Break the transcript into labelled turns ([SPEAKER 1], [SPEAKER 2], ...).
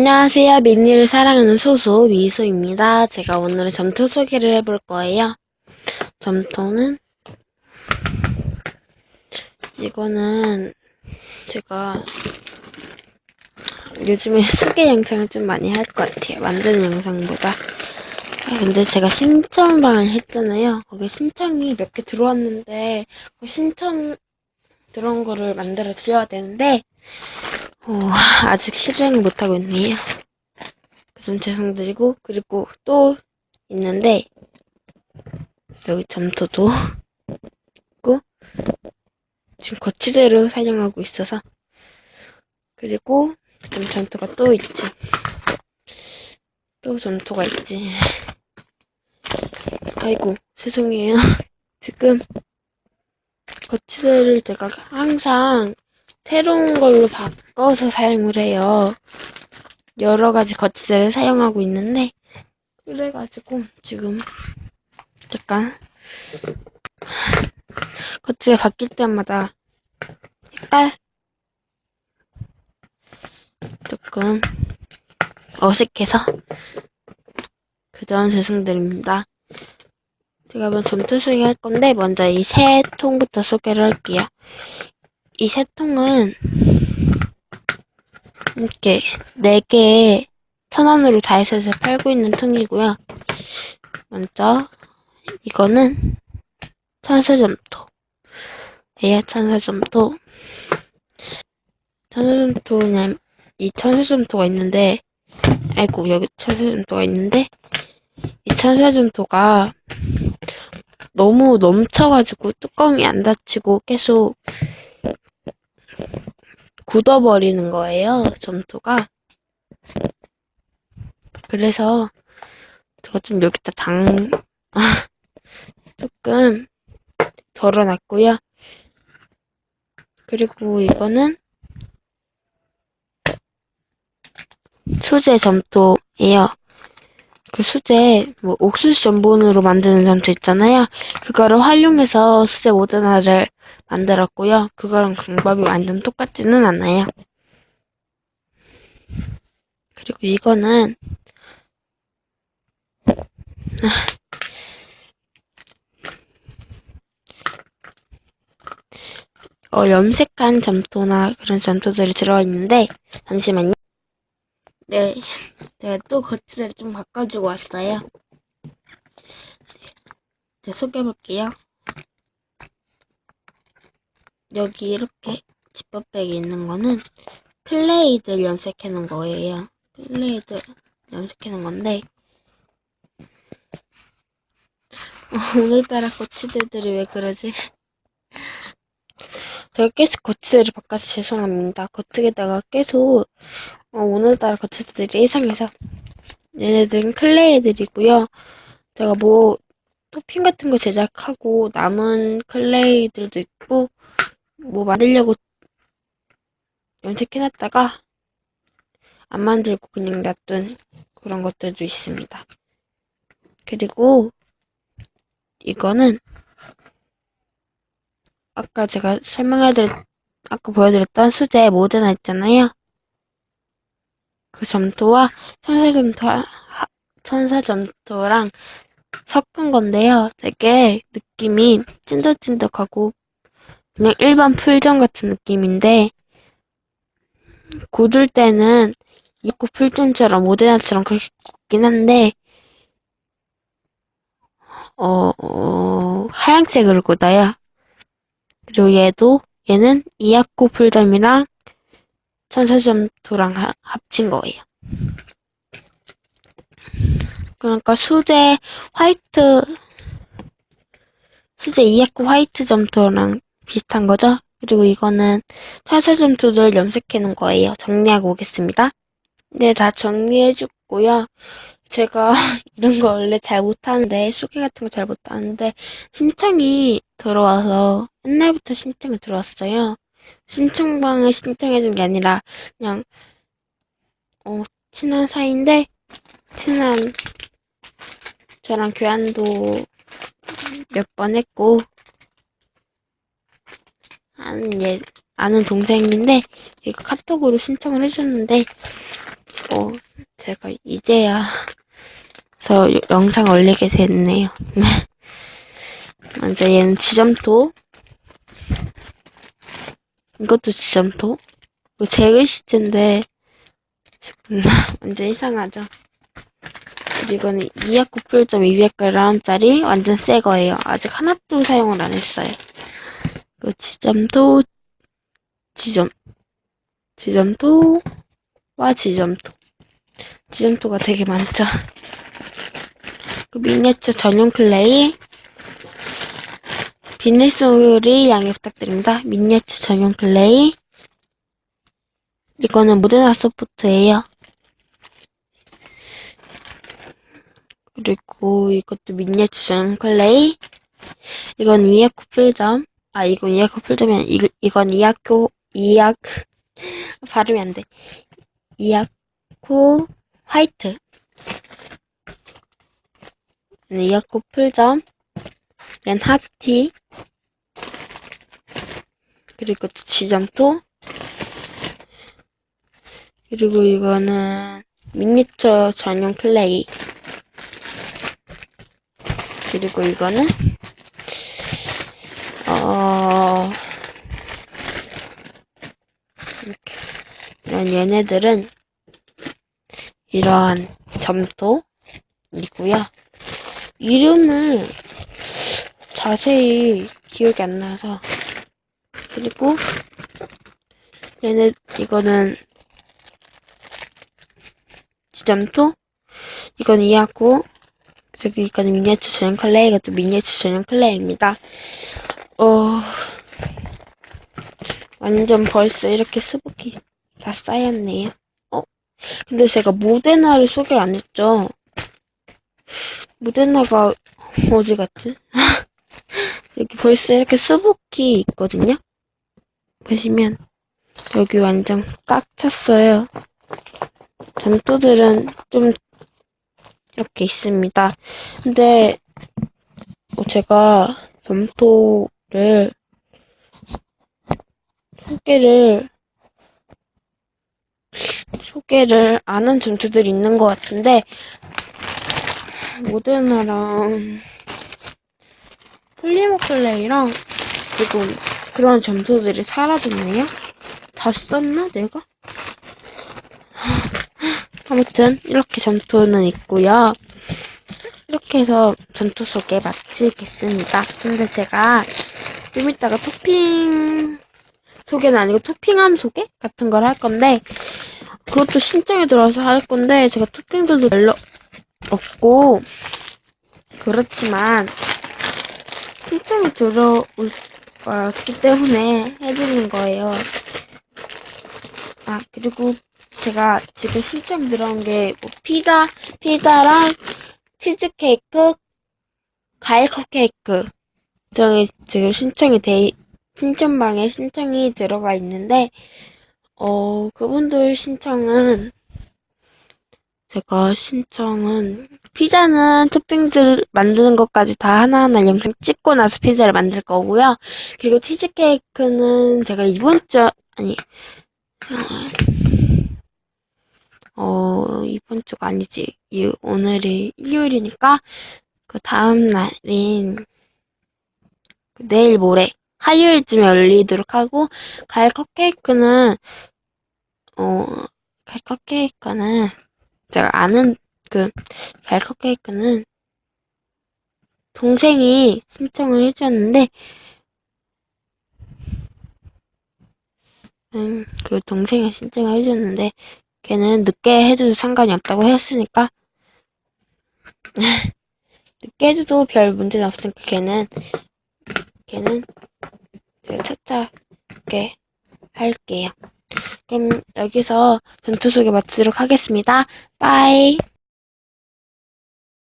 [SPEAKER 1] 안녕하세요. 미니를 사랑하는 소소 미소입니다. 제가 오늘은 점토 소개를 해볼 거예요. 점토는 이거는 제가 요즘에 소개 영상을 좀 많이 할 것 같아요. 만드는 영상보다. 아, 근데 제가 신청방을 했잖아요. 거기 신청이 몇 개 들어왔는데 그 신청 들어온 거를 만들어 드려야 되는데 어, 아직 실행을 못하고 있네요. 좀 죄송드리고, 그리고 또 있는데, 여기 점토도 있고, 지금 거치대로 사용하고 있어서, 그리고 좀 점토가 또 있지. 또 점토가 있지. 아이고, 죄송해요. 지금 거치대를 제가 항상 새로운 걸로 바꿔서 사용을 해요. 여러 가지 거치대를 사용하고 있는데, 그래가지고 지금 약간 거치대 바뀔 때마다 색깔 조금 어색해서 그점 죄송드립니다. 제가 먼저 점토 소개할 건데 먼저 이 세 통부터 소개를 할게요. 이 세 통은 이렇게 네 개에 천 원으로 다이소에서 팔고 있는 통이고요. 먼저 이거는 천사점토. 예요 천사점토. 천사점토는 이 천사점토가 있는데, 아이고 여기 천사점토가 있는데 이 천사점토가 너무 넘쳐가지고 뚜껑이 안 닫히고 계속 굳어버리는 거예요, 점토가. 그래서 제가 좀 여기다 당, 조금 덜어놨고요. 그리고 이거는 수제 점토예요. 그 수제, 뭐, 옥수수 전분으로 만드는 점토 있잖아요. 그거를 활용해서 수제 모드나를 만들었고요. 그거랑 방법이 완전 똑같지는 않아요. 그리고 이거는 어, 염색한 점토나 그런 점토들이 들어가 있는데 잠시만요. 네, 제가 또 거치대를 좀 바꿔주고 왔어요. 제 소개해볼게요. 여기 이렇게 지퍼백에 있는 거는 클레이들 염색해 놓은 거예요. 클레이들 염색해 놓은 건데 어, 오늘따라 거치대들이 왜 그러지? 제가 계속 거치대를 바꿔서 죄송합니다. 거치대다가 계속 어, 오늘따라 거치대들이 이상해서 얘네들은 클레이들이고요. 제가 뭐 토핑 같은 거 제작하고 남은 클레이들도 있고 뭐 만들려고 염색해놨다가 안 만들고 그냥 놔둔 그런 것들도 있습니다. 그리고 이거는 아까 제가 설명해드렸, 아까 보여드렸던 수제 모데나 있잖아요. 그 점토와 천사점토, 천사점토랑 섞은 건데요. 되게 느낌이 찐득찐득하고 그냥 일반 풀전 같은 느낌인데 굳을 때는 이코 풀전처럼 모데나처럼 그렇게 굳긴 한데 어, 어 하얀색으로 굳어요. 그리고 얘도 얘는 이아코 풀점이랑 천사점토랑 합친 거예요. 그러니까 수제 화이트 수제 이아코 화이트 점토랑 비슷한 거죠? 그리고 이거는 천사 점토를 염색해 놓은 거예요. 정리하고 오겠습니다. 네, 다 정리해 줬고요. 제가 이런 거 원래 잘 못하는데, 소개 같은 거 잘 못하는데, 신청이 들어와서, 옛날부터 신청이 들어왔어요. 신청방을 신청해준 게 아니라, 그냥, 어, 친한 사이인데, 친한, 저랑 교환도 몇 번 했고, 아는 예, 아는 동생인데, 이거 카톡으로 신청을 해줬는데, 어, 제가 이제야 서 영상 올리게 됐네요. 먼저 얘는 지점토. 이것도 지점토. 이거 제글시트인데 완전 이상하죠. 그리고 이거는 이하쿠 풀점 200g짜리 완전 새 거예요. 아직 하나도 사용을 안 했어요. 그 지점토, 지점, 지점토와 지점토. 지점토가 되게 많죠. 그 미니어처 전용 클레이. 비닐 소리 양해 부탁드립니다. 미니어처 전용 클레이. 이거는 모데나 소프트예요. 그리고 이것도 미니어처 전용 클레이. 이건 이하쿠 풀점. 아, 이건 이하쿠 풀점이 이, 이건 이하쿠, 이하쿠, 발음이 안 돼. 이하 쿠 화이트. 이하쿠 풀점. 얜 하티. 그리고 또 지점토. 그리고 이거는 미니처 전용 클레이. 그리고 이거는 어 이렇게 이런 얘네들은 이러한 점토이고요. 이름을 자세히 기억이 안 나서 그리고 얘네 이거는 지점토 이건 이하고 그리고 이거는 미니어처 전용 클레이 이것도 미니어처 전용 클레이입니다. 어 완전 벌써 이렇게 수북이 다 쌓였네요. 어 근데 제가 모데나를 소개를 안 했죠. 모데나가 어디 갔지? 여기 벌써 이렇게 수북이 있거든요. 보시면 여기 완전 꽉 찼어요. 점토들은 좀 이렇게 있습니다. 근데 어, 제가 점토를 소개를 소개를 안한 점토들이 있는 것 같은데 모데나랑 폴리모클레이랑 지금 그런 점토들이 사라졌네요. 다 썼나 내가? 아무튼 이렇게 점토는 있고요. 이렇게 해서 점토 소개 마치겠습니다. 근데 제가 좀 이따가 토핑 소개는 아니고 토핑함 소개 같은 걸 할 건데 그것도 신청이 들어와서 할 건데 제가 토핑들도 별로 없고 그렇지만 신청이 들어올 거기 때문에 해주는 거예요. 아 그리고 제가 지금 신청 들어온 게 뭐 피자, 피자랑 치즈케이크, 과일 컵케이크 등이 지금 신청이 돼, 신청방에 신청이 들어가 있는데, 어, 그분들 신청은, 제가 신청은, 피자는 토핑들 만드는 것까지 다 하나하나 영상 찍고 나서 피자를 만들 거고요. 그리고 치즈케이크는 제가 이번 주, 아니, 어, 이번 주가 아니지. 이, 오늘이 일요일이니까, 그 다음 날인, 그 내일 모레, 화요일쯤에 올리도록 하고, 과일 컵케이크는, 어, 과일 컵케이크는, 제가 아는, 그, 과일 컵케이크는, 동생이 신청을 해주셨는데, 음, 그 동생이 신청을 해줬는데, 걔는 늦게 해줘도 상관이 없다고 했으니까 늦게 해줘도 별 문제는 없으니까 걔는 걔는 제가 차차게 할게요. 그럼 여기서 전투 소개 마치도록 하겠습니다. 빠이.